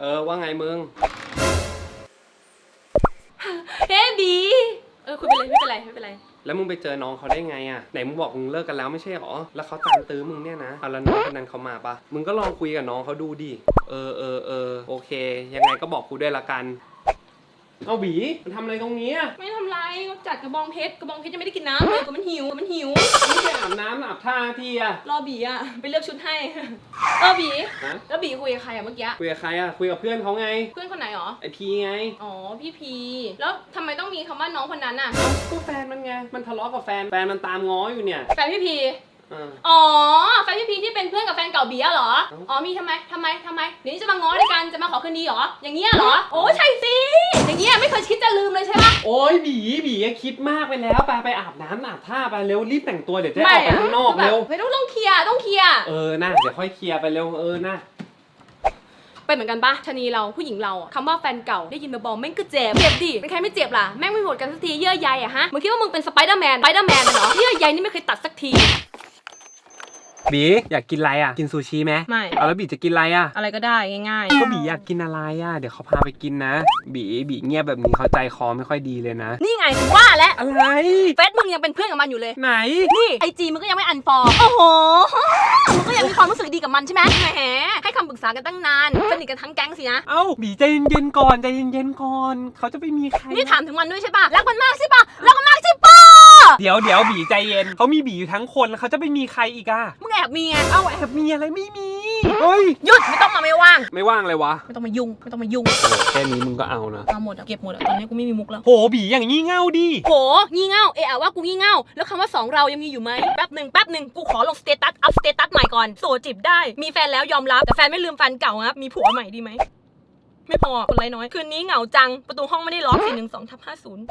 เออว่าไงมึง เฮ้บี เออคุยไปเลยไม่เป็นไรไม่เป็นไร แล้วมึงไปเจอน้องเขาได้ไงอะไหนมึงบอกมึงเลิกกันแล้วไม่ใช่หรอ แล้วเขาตามตื้อมึงเนี่ยนะเอาแล้วน้องคนนั้นเขามาปะมึงก็ลองคุยกับน้องเขาดูดิ เออเออเออโอเค ยังไงก็บอกกูด้วยละกัน เอาบีมันทำอะไรตรงนี้อะไม่ทำไรก็จัดกระบองเพชรกระบองเพชรยังไม่ได้กินน้ำเลยก็มันหิวก็มันหิว ไม่ไปอาบน้ำอาบท่าทีอะรอบีอะไปเลือกชุดให้เออบีฮะแล้วบีคุยกับใครอะเมื่อกี้คุยกับใครอะคุยกับเพื่อนเขาไง เพื่อนคนไหนหรอไอพีไงอ๋อพี่พีแล้วทำไมต้องมีคำว่าน้องคนนั้นอะก็แฟนมันไงมันทะเลาะกับแฟนแฟนมันตามง้ออยู่เนี่ยแฟนพี่พี เออ อ๋อ แฟนพี่พีที่เป็นเพื่อนกับแฟนเก่าบีอะเหรอเอ้าอ๋อมีทำไมทำไมทำไมเดี๋ยวนี้จะมาง้อด้วยกันจะมาขอคืนดีเหรอ อย่างเงี้ยเหรอ โอ้ใช่สิ อย่างเงี้ยไม่เคยคิดจะลืมเลยใช่ปะ โอ้ยบีบีอะคิดมากไปแล้วไปไปอาบน้ำอาบท่าไปเร็วรีบแต่งตัวเดี๋ยวจะออกไปข้างนอกเร็ว ไม่ต้องต้องเคลียร์ต้องเคลียร์ เออนะเดี๋ยวค่อยเคลียร์ไปเร็วเออนะเป็นเหมือนกันปะชะนีเราผู้หญิงเราอะคำว่าแฟนเก่าได้ยินมาบอกแม่งก็เจ็บเจ็บดิเป็นใครไม่เจ็บล่ะแม่งไม่หมดกันสักทีเยื่อใยอะฮะมึงคิดว่ามึงเป็นสไปเดอร์แมนสไปเดอร์แมนเหรอเยื่อใยนี่ไม่เคยตัดสักที บีอยากกินอะไรอะ กินซูชิไหมไม่ เอาแล้วบีจะกินอะไรอะ อะไรก็ได้ง่ายก็บีอยากกินอะไรอะ เดี๋ยวเขาพาไปกินนะ บีบีเงียบแบบนี้เขาใจคอไม่ค่อยดีเลยนะ ๆ นี่ไงถึงว่าแล้วอะไร เฟซมึงยังเป็นเพื่อนกับมันอยู่เลย ไหน นี่ไอจีมึงก็ยังไม่อันฟอลโอ้โหมึงก็ยังมีความรู้สึกดีกับมันใช่ไหมแหมให้คำปรึกษากันตั้งนานสนิทกันทั้งแก๊งสินะ เอ้าบีใจเย็นๆก่อนใจเย็นๆก่อน เขาจะไปมีใครนี่ถามถึงมันด้วยใช่ปะรักมันมากใช่ปะรักมันมากใช่ปะ เดี๋ยวเดี๋ยวบีใจเย็นเขามีบีอยู่ทั้งคนแล้วเขาจะไปมีใครอีกอะมึงแอบมีไงเอ้าแอบมีอะไรไม่มีเฮ้ยหยุดไม่ต้องมาไม่ว่าง ไม่ว่างเลยวะไม่ต้องมายุ่งไม่ต้องมายุ่งโอ้แค่นี้มึงก็เอานะเอาหมดอะเก็บหมดอะตอนนี้กูไม่มีมุกแล้วโหบีอย่างงี้เง่าดิโหงี่เง่าเอะอะว่ากูงี่เง่าแล้วคำว่าสองเรายังมีอยู่ไหมแป๊บหนึ่งแป๊บหนึ่งกูขอลงสเตตัสอัพสเตตัสใหม่ก่อนโสดจีบได้มีแฟนแล้วยอมรับแต่แฟนไม่ลืมแฟนเก่าครับมีผัวใหม่ดีไหมไม่พอคนไรน้อย คืนนี้เหงาจัง ประตูห้องไม่ได้ล็อกสี่หนึ่งสองทับห้าศูนย์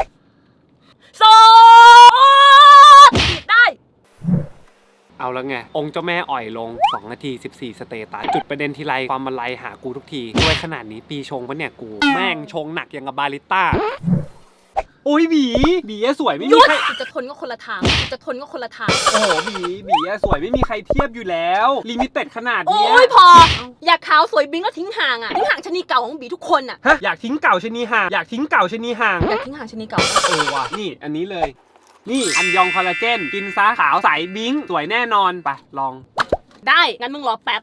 แล้วไง องค์เจ้าแม่อ่อยลง 2 นาที 14 สเตตัสจุดประเด็นทีไรความมาลัยหากูทุกทีด้วยขนาดนี้ปีชงปะเนี่ยกู แม่งชงหนักอย่างกับบาริต้าโอ้ยบีบีอะสวยไม่หยุมีดใครกูจะทนก็คนละทางกูจะทนก็คนละทางโอ้โหบีบีอะสวยไม่มีใครเทียบอยู่แล้วลิมิเต็ดขนาดโอ้เนี้ยยพอ อยากขาวสวยบิงก็ทิ้งห่างอะทิ้งห่างชะนีเก่าของบีทุกคนอะฮะอยากทิ้งเก่าชะนีห่างอยากทิ้งเก่าชะนีห่างอยากทิ้งห่างชะนีเก่าเออว่ะนี่อันนี้เลย นี่อันยองคอลลาเจน กินซะขาวใสบิงสวยแน่นอนไปลอง ได้ งั้นมึงรอแป๊บ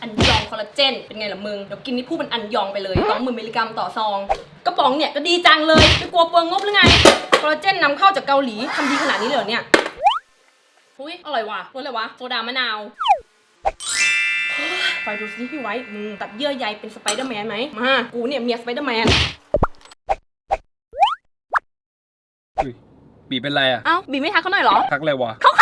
อันยองคอลลาเจน เป็นไงล่ะมึง เดี๋ยวกินนี่พูดเป็นอันยองไปเลยสองหมื่นมิลลิกรัมต่อซอง กระป๋องเนี่ยก็ดีจังเลยไม่กลัวเปลืองงบหรือไง คอลลาเจนนำเข้าจากเกาหลีทำดีขนาดนี้เลยเหรอเนี่ย อุ้ยอร่อยว่ะรสอะไรวะ โซดามะนาว เฮ้ยไปดูซิพี่ไว้มึงตัดเยื่อใยเป็นสไปเดอร์แมนไหมมา กูเนี่ยเมียสไปเดอร์แมน บีเป็นไรอะเอ้าบีไม่ทักเขาหน่อยเหรอ ทักอะไรวะ เขาขาวใหญ่